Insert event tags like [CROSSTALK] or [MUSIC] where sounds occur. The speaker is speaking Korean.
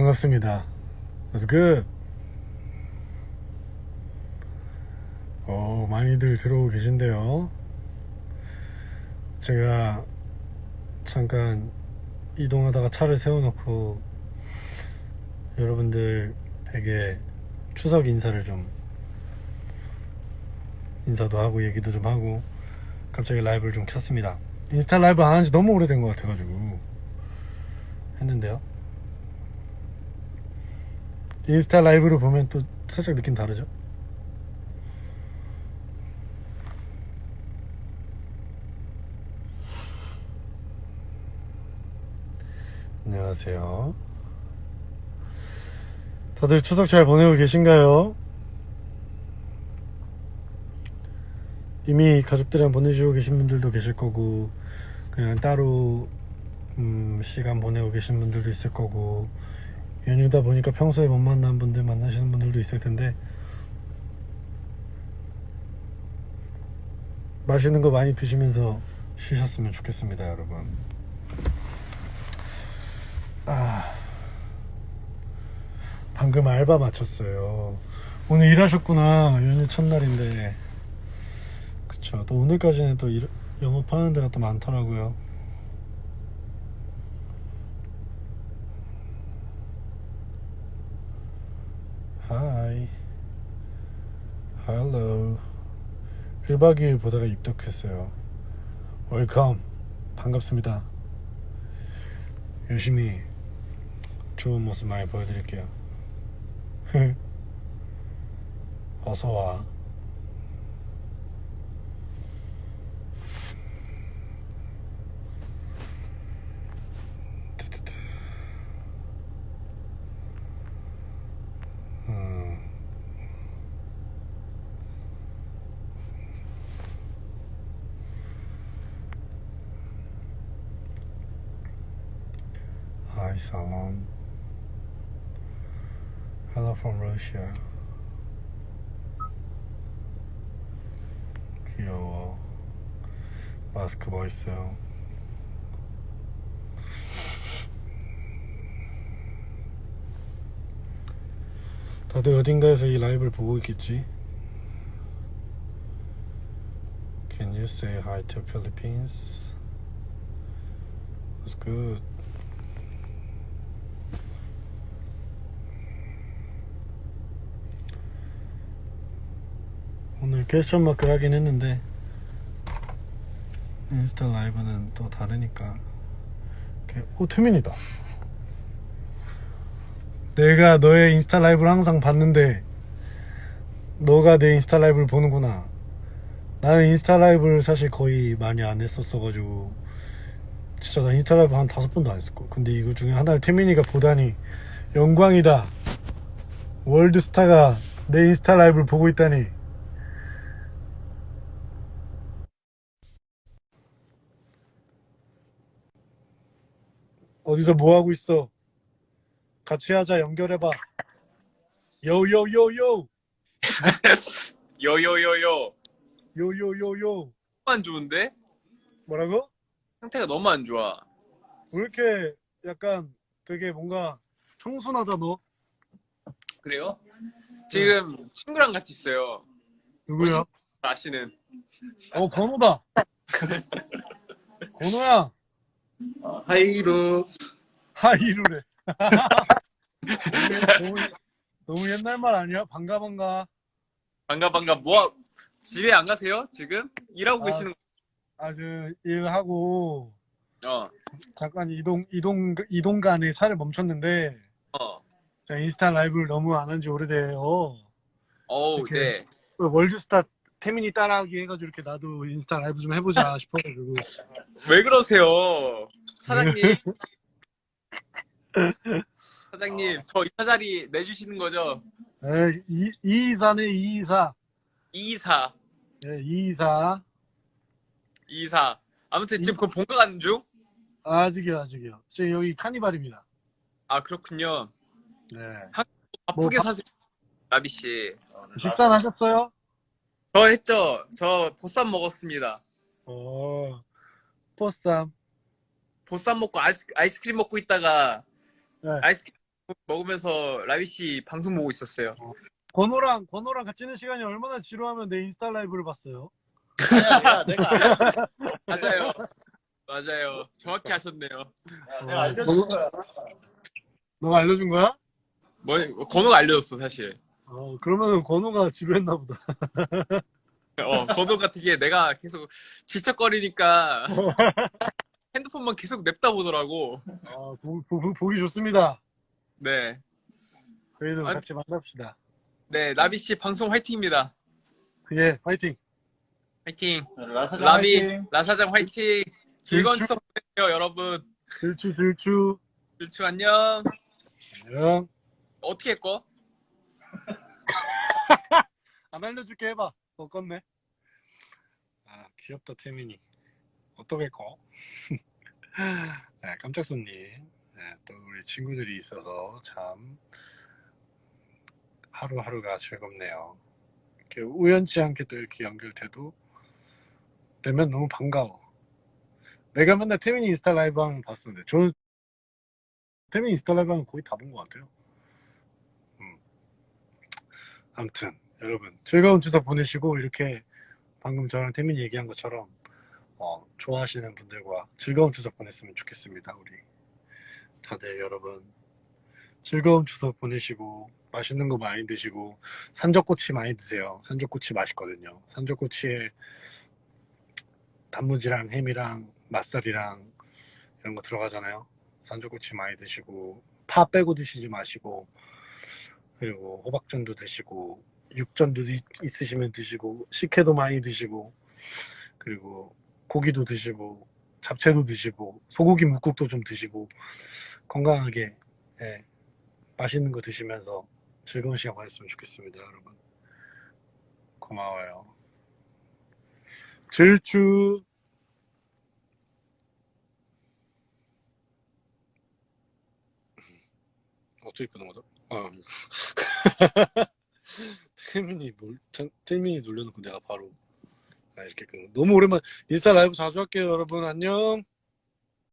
반갑습니다. What's good? 어, 많이들 들어오고 계신데요. 제가 잠깐 이동하다가 차를 세워놓고 여러분들에게 추석 인사를 좀 인사도 하고 얘기도 좀 하고 갑자기 라이브를 좀 켰습니다. 인스타 라이브 안 한 지 너무 오래된 것 같아가지고 했는데요. 인스타 라이브로 보면 또 살짝 느낌 다르죠? 안녕하세요. 다들 추석 잘 보내고 계신가요? 이미 가족들이랑 보내시고 계신 분들도 계실 거고, 그냥 따로, 음, 시간 보내고 계신 분들도 있을 거고, 연휴다 보니까 평소에 못 만난 분들 만나시는 분들도 있을 텐데, 맛있는 거 많이 드시면서 쉬셨으면 좋겠습니다, 여러분. 아, 방금 알바 마쳤어요. 오늘 일하셨구나. 연휴 첫날인데. 그쵸. 또 오늘까지는 또 일- 영업하는 데가 또 많더라고요. 하이. 헬로. 1박 2일 보다가 입덕했어요. 웰컴. 반갑습니다. 열심히 좋은 모습 많이 보여드릴게요. [LAUGHS] 어서 와. Hi, Salon. Hello from Russia. 귀여워. 마스크 멋있어요. 다들 어딘가에서 이 라이브를 보고 있겠지? Can you say hi to Philippines? It's good. 오늘 퀘스천 마크를 하긴 했는데 인스타 라이브는 또 다르니까 오 태민이다. 내가 너의 인스타 라이브를 항상 봤는데 너가 내 인스타 라이브를 보는구나. 나는 인스타 라이브를 사실 거의 많이 안 했었어가지고 진짜 나 인스타 라이브 한 다섯 번도 안 했을거 근데 이거 중에 하나를 태민이가 보다니 영광이다. 월드스타가 내 인스타 라이브를 보고 있다니 어디서 뭐 하고 있어? 같이 하자 연결해봐. 요요요요 요요요요 요요요요 안 좋은데? 뭐라고? 상태가 너무 안 좋아 왜 이렇게 약간 되게 뭔가 청순하다 너? 그래요? 지금 친구랑 같이 있어요 누구야? 아시는 어 건우다. 건우야 [LAUGHS] 하이루 하이루래. 너무, [LAUGHS] 너무, 너무 옛날 말 아니야? 반가 반가. 반가 반가 뭐 집에 안 가세요 지금? 일하고 아. 계시는 아주 일하고 어 잠깐 이동 이동 이동간에 차를 멈췄는데 어. 제가 인스타 라이브를 너무 안 한 지 오래돼요. 어우 이렇게. 네 월드스타 태민이 따라하기 해가지고 이렇게 나도 인스타 라이브 좀 해보자 [LAUGHS] 싶어가지고. 왜 그러세요? 사장님. 사장님 저 이사 자리 내주시는 거죠? 에, 이, 이이사네 이이사. 이사. 예, 이이사. 이사. 아무튼 지금 그 본가 가는 중? 아직이요 아직이요. 지금 여기 카니발입니다. 아 그렇군요. 네. 바쁘게 바- 사세요 라비 씨. 식사는 하셨어요? 저 했죠. 저 보쌈 먹었습니다. 어 보쌈 보쌈 먹고 아이스, 아이스크림 먹고 있다가 네. 아이스크림 먹으면서 라비 씨 방송 보고 있었어요. 권호랑 권호랑 같이 있는 시간이 얼마나 지루하면 내 인스타 라이브를 봤어요. 아니야, 야, 내가, 알- [LAUGHS] 맞아요. 맞아요. 정확히 하셨네요. 야, 내가 알려줄 거야. 너가 알려준 거야? 뭐, 건우가 알려줬어, 사실. 어 그러면은 권호가 지루했나 보다. [LAUGHS] 어, 건우 같은 게 내가 계속 질척거리니까 [LAUGHS] 핸드폰만 계속 냅다 보더라고. 아 보, 보, 보기 좋습니다. 네. 저희도 아니- 같이 만납시다. 네, 라비 씨 방송 화이팅입니다. 예 파이팅. 화이팅. 라사장 라비, 화이팅. 라사장 화이팅. 즐거운. 추석 보내세요, 여러분. 들추 들추. 질추 안녕. 안녕. 어떻게 꺼? [LAUGHS] 안 알려줄게 해봐. 어 껐네. 아 귀엽다 태민이. 어떻게 꺼? 네, 깜짝 손님. 네, 또 우리 친구들이 있어서 참 하루하루가 즐겁네요. 이렇게 우연치 않게 또 이렇게 연결돼도 되면 너무 반가워. 내가 맨날 태민이 인스타 라이브 하면 봤었는데 저는 태민이 인스타 라이브 하면 거의 다 본 것 같아요. 음. 아무튼 여러분 즐거운 추석 보내시고 이렇게 방금 저랑 태민이 얘기한 것처럼 어, 좋아하시는 분들과 즐거운 추석 보냈으면 좋겠습니다. 우리 다들 여러분 즐거운 추석 보내시고 맛있는 거 많이 드시고 산적꼬치 많이 드세요. 산적꼬치 맛있거든요. 산적꼬치에 단무지랑 햄이랑 맛살이랑 이런 거 들어가잖아요. 산적꼬치 많이 드시고 파 빼고 드시지 마시고 그리고 호박전도 드시고 육전도 이- 있으시면 드시고 식혜도 많이 드시고 그리고 고기도 드시고 잡채도 드시고 소고기 묵국도 좀 드시고 건강하게 예, 맛있는 거 드시면서 즐거운 시간 보냈으면 좋겠습니다 여러분. 고마워요. 질추 어떻게 끄는 거죠? 아 [LAUGHS] 태민이 놀 태- 태민이 놀려놓고 내가 바로 아, 이렇게 끄는 거. 너무 오랜만 인스타 라이브 자주 할게요 여러분 안녕